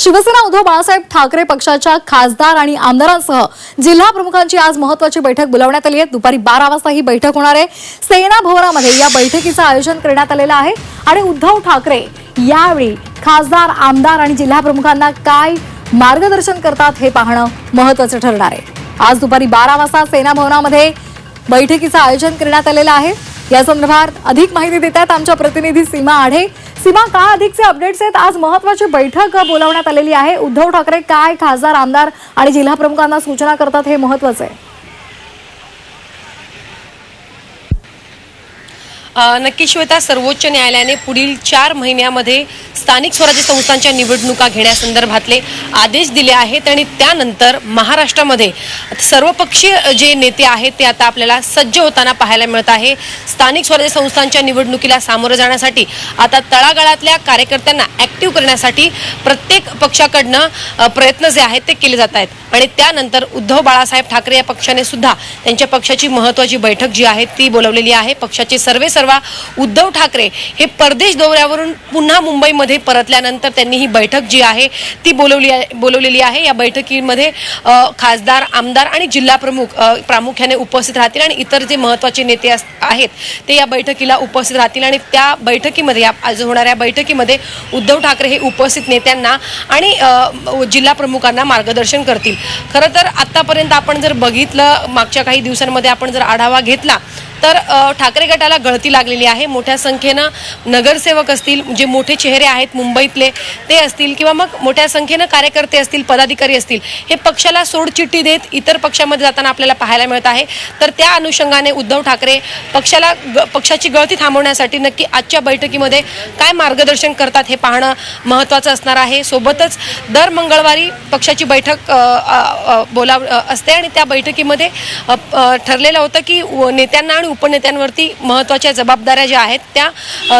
शिवसेना उद्धव बाळासाहेब ठाकरे पक्षाच्या खासदार आणि आमदारांसह जिल्हा प्रमुखांची आज महत्वाची बैठक बोलावण्यात आली आहे. दुपारी बारा वाजता ही बैठक होणार आहे. सेना भवनामध्ये या बैठकीचं आयोजन करण्यात आलेलं आहे आणि उद्धव ठाकरे यावेळी खासदार आमदार आणि जिल्हा प्रमुखांना काय मार्गदर्शन करतात हे पाहणं महत्वाचं ठरणार आहे. आज दुपारी बारा वाजता सेना भवनामध्ये बैठकीचं आयोजन करण्यात आलेलं आहे. या संदर्भात अधिक माहिती देत आहेत आमच्या प्रतिनिधी सीमा आढे. सीमा का अधिकचे अपडेट्स आहेत? आज महत्वाची बैठक बोलावण्यात आलेली आहे. उद्धव ठाकरे काय खासदार आमदार आणि जिल्हा प्रमुखांना सूचना करतात हे महत्वाचं आहे. नक्की श्वेता सर्वोच्च न्यायालयाने पुढील चार महिन्यामध्ये स्थानिक स्वराज्य संस्थांच्या निवडणुका घेण्यासंदर्भातले आदेश दिले आहेत आणि त्यानंतर महाराष्ट्रामध्ये सर्वपक्षीय जे नेते आहेत ते आता आपल्याला सज्ज होताना पाहायला मिळत आहे. स्थानिक स्वराज्य संस्थांच्या निवडणुकीला सामोरं जाण्यासाठी आता तळागाळातल्या कार्यकर्त्यांना ऍक्टिव्ह करण्यासाठी प्रत्येक पक्षाकडनं प्रयत्न जे आहेत ते केले जात आहेत. आणि त्यानंतर उद्धव बाळासाहेब ठाकरे या पक्षाने सुद्धा त्यांच्या पक्षाची महत्वाची बैठक जी आहे ती बोलवलेली आहे. पक्षाचे सर्वे सर्वा उद्धव ठाकरे हे परदेश दौऱ्यावरून पुन्हा मुंबईमध्ये परतल्यानंतर त्यांनी ही बैठक जी आहे ती बोलवली आहे बोलवलेली आहे. या बैठकीमध्ये खासदार आमदार आणि जिल्हा प्रमुख प्रामुख्याने उपस्थित राहतील आणि इतर जे महत्त्वाचे नेते अस- आहेत ते या बैठकीला उपस्थित राहतील आणि त्या बैठकीमध्ये या आज होणाऱ्या बैठकीमध्ये उद्धव ठाकरे हे उपस्थित नेत्यांना आणि जिल्हा प्रमुखांना मार्गदर्शन करतील. खरं तर आतापर्यंत आपण जर बघितलं मागच्या काही दिवसांमध्ये आपण जर आढावा घेतला तर ठाकरे गटाला गळती लागलेली आहे. मोठ्या संख्येनं नगरसेवक असतील जे मोठे चेहरे आहेत मुंबईतले ते असतील किंवा मग मोठ्या संख्येनं कार्यकर्ते असतील पदाधिकारी असतील हे पक्षाला सोडचिठ्ठी देत इतर पक्षामध्ये जाताना आपल्याला पाहायला मिळत आहे. तर त्या अनुषंगाने उद्धव ठाकरे पक्षाला ग- पक्षाची गळती थांबवण्यासाठी नक्की आजच्या बैठकीमध्ये काय मार्गदर्शन करतात हे पाहणं महत्त्वाचं असणार आहे. सोबतच दर मंगळवारी पक्षाची बैठक बोलाव असते आणि त्या बैठकीमध्ये ठरलेलं होतं की व- नेत्यांना आणि उपनेत्यांवरती महत्त्वाच्या जबाबदाऱ्या ज्या आहेत त्या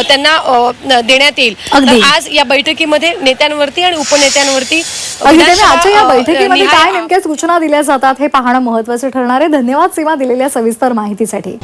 त्यांना देण्यात येईल. तर आज या बैठकीमध्ये नेत्यांवरती आणि उपनेत्यांवरती आजच्या या बैठकीमध्ये काय नेमक्या सूचना दिल्या जातात हे पाहणं महत्वाचं ठरणार आहे. धन्यवाद सीमा दिलेल्या सविस्तर माहितीसाठी.